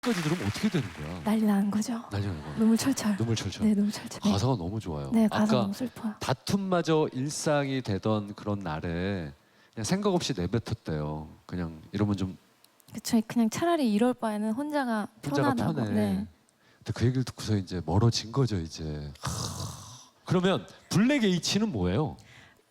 까지 들으면 어떻게 되는 거야? 난리 나는 거죠. 난리 나는 거야. 눈물 철철. 눈물 철철. 네, 눈물 철철. 네, 가사가 너무 좋아요. 네 가사 아까 너무 슬퍼요. 다툼마저 일상이 되던 그런 날에 그냥 생각 없이 내뱉었대요. 그냥 이러면 좀 그쵸. 그냥 차라리 이럴 바에는 혼자가 혼자가 편하다고. 편해. 네. 근데 그 얘기를 듣고서 이제 멀어진 거죠 이제. 하... 그러면 블랙 H는 뭐예요?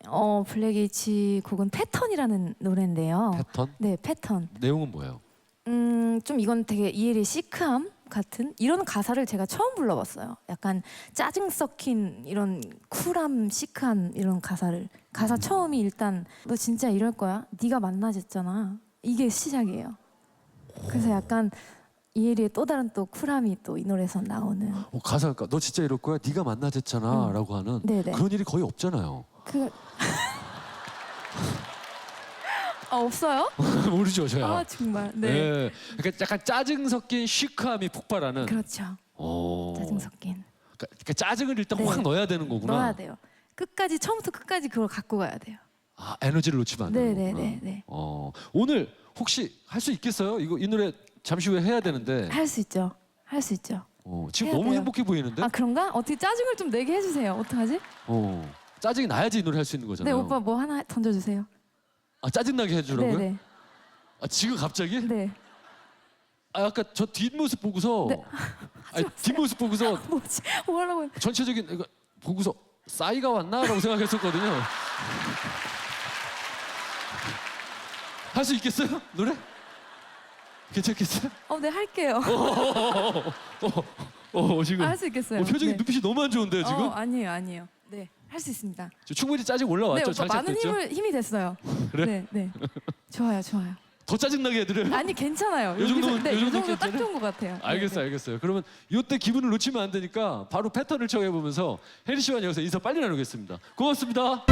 어 블랙 H 곡은 패턴이라는 노래인데요. 패턴? 네 패턴. 내용은 뭐예요? 음 좀 이건 되게 이혜리의 시크함 같은 이런 가사를 제가 처음 불러봤어요. 약간 짜증 섞인 이런 쿨함, 시크함 이런 가사를 가사 음. 처음이 일단 너 진짜 이럴 거야? 네가 만나졌잖아. 이게 시작이에요. 그래서 약간 이혜리의 또 다른 또 쿨함이 또 이 노래에서 나오는. 어, 가사가 너 진짜 이럴 거야? 네가 만나졌잖아 라고 하는 음. 네네. 그런 일이 거의 없잖아요. 그 아, 없어요? 모르죠, 저야. 아 정말. 네. 예. 그러니까 약간 짜증 섞인 시크함이 폭발하는. 그렇죠. 오. 짜증 섞인. 그러니까, 그러니까 짜증을 일단 네. 확 넣어야 되는 거구나. 넣어야 돼요. 끝까지 처음부터 끝까지 그걸 갖고 가야 돼요. 아 에너지를 놓치면 안 되는 거구나. 네네네. 어 오늘 혹시 할 수 있겠어요? 이거 이 노래 잠시 후에 해야 되는데. 할 수 있죠. 할 수 있죠. 어, 지금 해야 너무 돼요. 행복해 보이는데. 아 그런가? 어떻게 짜증을 좀 내게 해주세요. 어떡하지? 어 짜증이 나야지 이 노래 할 수 있는 네 거잖아요. 오빠 뭐 하나 던져주세요. 아 짜증 나게 해주라고요? 네네. 아 지금 갑자기? 네. 아 아까 저 뒷모습 보고서. 네. 아니 뒷모습 보고서 뭐지? 뭐 하려고 했... 전체적인 이거 보고서 싸이가 왔나라고 생각했었거든요. 할 수 있겠어요? 노래? 괜찮겠어요? 어, 네 할게요. 어 지금 할 수 있겠어요. 어, 표정이 네. 눈빛이 너무 안 좋은데요 지금? 어, 아니에요, 아니에요. 네, 할 수 있습니다. 저 충분히 짜증 네, 올라왔죠? 오빠 많은 장착됐죠? 힘을 힘이 됐어요. 그래? 네, 네. 좋아요, 좋아요. 더 짜증나게 해드려요? 아니 괜찮아요. 요 정도면- 여기서- 네, 요 정도 정도 딱 괜찮아요? 좋은 것 같아요. 네, 알겠어요, 알겠어요. 그러면 이때 기분을 놓치면 안 되니까 바로 패턴을 정해보면서 혜리 씨와 여기서 인사 빨리 나누겠습니다. 고맙습니다.